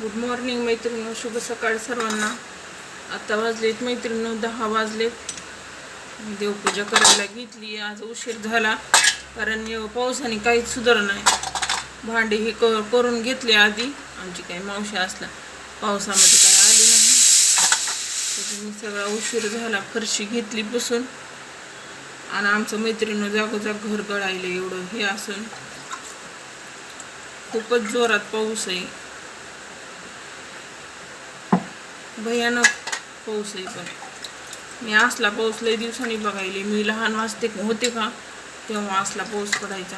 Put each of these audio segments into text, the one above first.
Good morning मैत्रिणी शुभ सकाळ सर्वांना. आता वाजलेत मैत्रिणी दहा वाजलेत मी देवपूजा करायला घेतली आज उशीर झाला कारण पावसाने काहीच सुधार नाही. भांडी हे क करून घेतले आधी. आमची काही मावशी असला पावसामध्ये काही आली नाही. त्याच्यामुळे सगळा उशीर झाला फरशी घेतली बसून आणि आमचं मैत्रिणी जागोजाग घर गळायलं एवढं हे असून. खूपच जोरात पाऊस आहे. भयानक पाऊस आहे पण. मी असला पाऊस लय दिवसांनी बघायले. मी लहान वाजते होते का तेव्हा असला पाऊस पडायचा.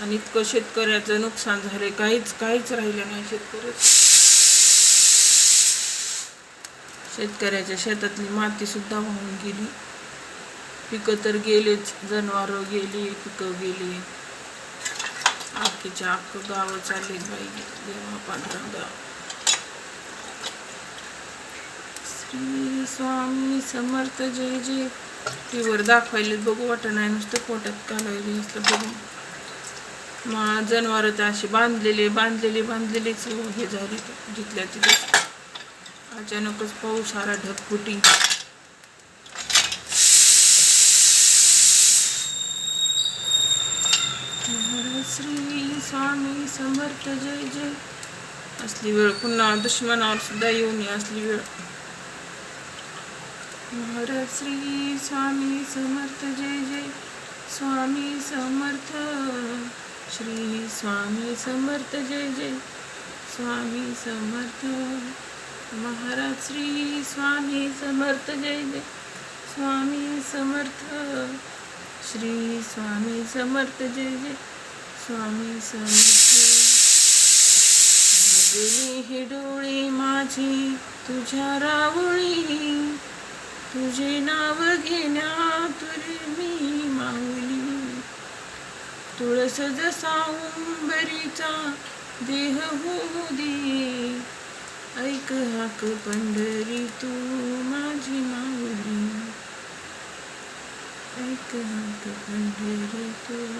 आणि इतकं शेतकऱ्याचं नुकसान झाले काहीच काहीच राहिलं नाही शेतकऱ्याचं. शेतकऱ्याच्या शेतातली माती सुद्धा वाहून गेली. पिकं तर गेलेच. जनावरं गेली पिकं गेली. आखीच्या अख्खं गावं चालले बाई. देवा पांडुरंगा श्री स्वामी समर्थ जय जय. टीव्हीवर दाखवायले बघू वाटत नाही नुसतं पोटात कालवायले नुसतं बघू. मा जनावर तर अशी बांधलेले बांधलेले बांधलेलेच हे झाले जिथल्या तिथे. अचानकच पाऊस आला ढगफुटी. श्री स्वामी समर्थ जय जय. असली वेळ पुन्हा दुश्मनावर सुद्धा येऊन असली वेळ. महाराज श्री स्वामी समर्थ जय जय। स्वामी समर्थ श्री स्वामी समर्थ जय जय। स्वामी समर्थ महाराज श्री स्वामी समर्थ जय जय। स्वामी समर्थ श्री स्वामी समर्थ जय जय। स्वामी समर्थ गेली हे डोळे माझी तुझ्या रावळी। तुझे नाव घेण्या मी माऊली. तुळस जसा उंबरीचा देह होऊ दे. ऐक हाक पंढरी तू माझी माऊली. ऐक हाक पंढरी तू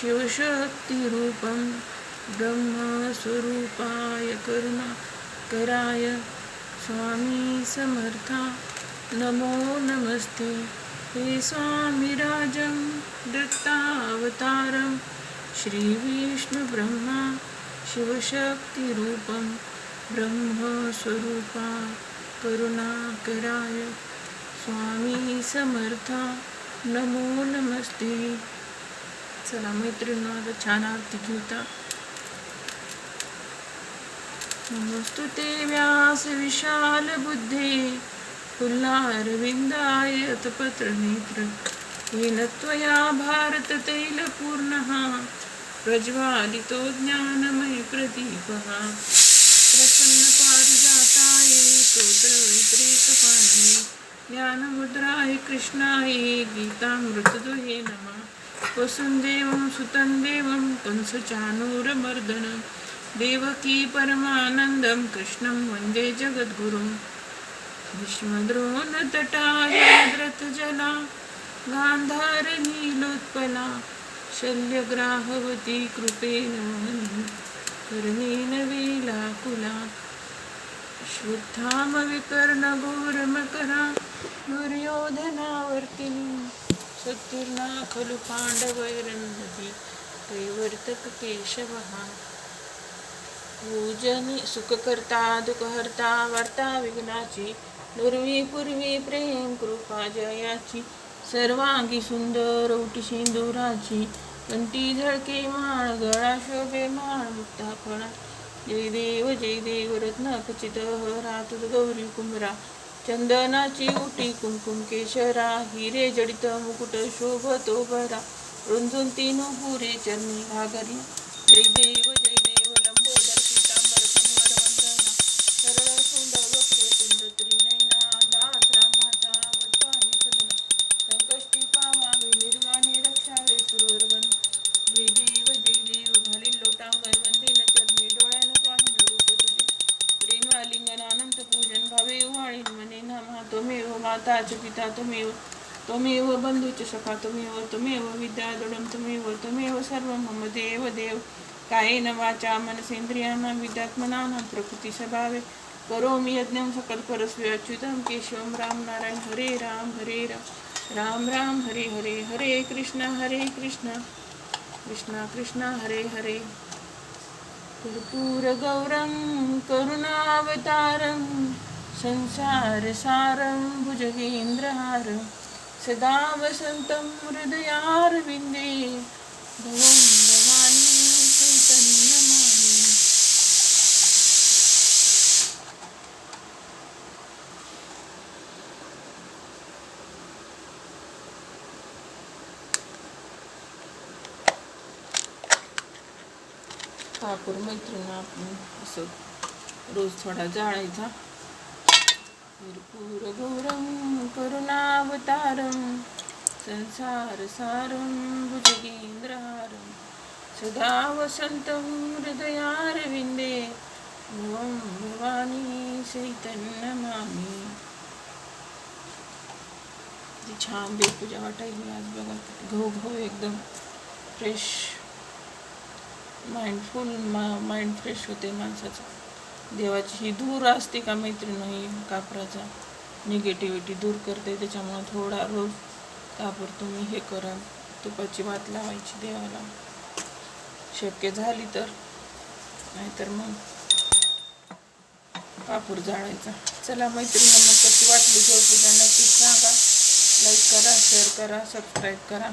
शिवशक्तिरूपं ब्रह्मस्वरूपाय करुणाकराय स्वामी समर्था। नमो नमस्ते। हे स्वामिराजं दत्तावतारं। श्रीविष्णुब्रह्मा शिवशक्तिरूपं ब्रह्मस्वरूपा करुणाकराय स्वामी समर्था। नमो नमस्ते। चला मैत्रिणी आता छान आरती घेऊता नमस्तुते व्यास विशाल बुद्धे फुल्लारविन्दाय तपत्रनेत्र येन त्वया भारततैलपूर्णः प्रज्वालितो ज्ञानमय प्रदीपः प्रसन्नपारिजाताय स्तोत्रवित्रेकपाणये ज्ञानमुद्राय कृष्णाय गीतामृतदुहे नमः वसुदेवं सुतं देवं कंसचानूरमर्दनं देवकी परमानन्दं कृष्णं वन्दे जगद्गुरुं। भीष्मद्रोणतटायद्रतजला गान्धारनीलोत्पला शल्यग्राहवती कृपेण वहनी कर्णेन वेलाकुला। श्रुद्धामविकर्णघोरमकरा दुर्योधनावर्तिनी। शत्रुना खलु पाण्डवैरन्नदी कैवर्तक केशवः पूजनी सुखकर्ता दुःखहर्ता वार्ता विघ्नाची दुर्वी पूर्वी प्रेम कृपा जयाची सर्वांगी सुंदर ओटी सिंदुराची कंटी झळके माळ गळा शोभे माळ मुक्ता फळा जय देव जय देव रत्न खचित हरा तुझ गौरी कुमरा चंदनाची उटी कुमकुम केशरा हिरे जडित मुकुट शोभतो बरा रुंजून तीन पुरे चरणी घागरी. जय देव त्वमेव माताच पिता त्वमेव त्वमेव बंधुच सखा त्वमेव त्वमेव विद्यादुडं त्वमेव त्वमेव सर्व मम देव देव कायेन वाचा मनसेंद्रियाणां विद्यात्मनां प्रकृती स्वभावे करोमि यज्ञं सकल परस्वे अच्युतं केशवं राम नारायण हरे राम हरे राम राम राम हरे हरे हरे कृष्ण हरे कृष्ण कृष्ण कृष्ण हरे हरे कर्पूरगौरं करुणावतारं संसारसारं भुजगेन्द्रहार सदा वसन्तं हृदयारविन्दे भवं भवानी चैतन्यमानि। कापूर मैत्रिणी आपण असं रोज थोडा जाळायचा. कर्पूर करुणावतारं संसार सारं भुजगेन्द्रहारं सदा वसन्तं हृदयारविन्दे भुवं भवानी चैतन्यमामि ती छान देवपूजा वाटायली आज बघा. घो घो एकदम फ्रेश माइंडफुल मा माइंड फ्रेश होते माणसाचं. देवाची ही धूर असते का मैत्रिणी? कापराचा निगेटिव्हिटी दूर करते. त्याच्यामुळं थोडा रोज कापूर तुम्ही हे करा. तुपाची वात लावायची देवाला. शक्य झाली तर. नाहीतर मग कापूर जाळायचा चला मैत्रिणींना कशी वाटली देवपूजा नक्कीच सांगा. लाईक करा शेअर करा सबस्क्राईब करा.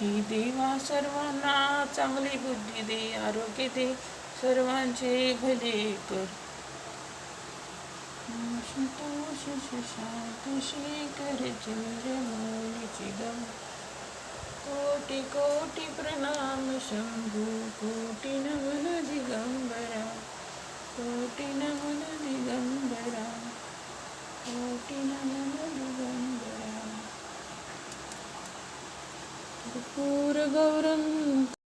ही देवा सर्वांना चांगली बुद्धी दे आरोग्य दे. सर्वांचे भले कर संतोष शांत शेखर चंद्रमौली दम कोटी कोटी प्रणाम शंभू कोटी नमन दिगंबरा कोटी नमन दिगंबरा कोटी नमन दिगंबरा कर्पूरगौरं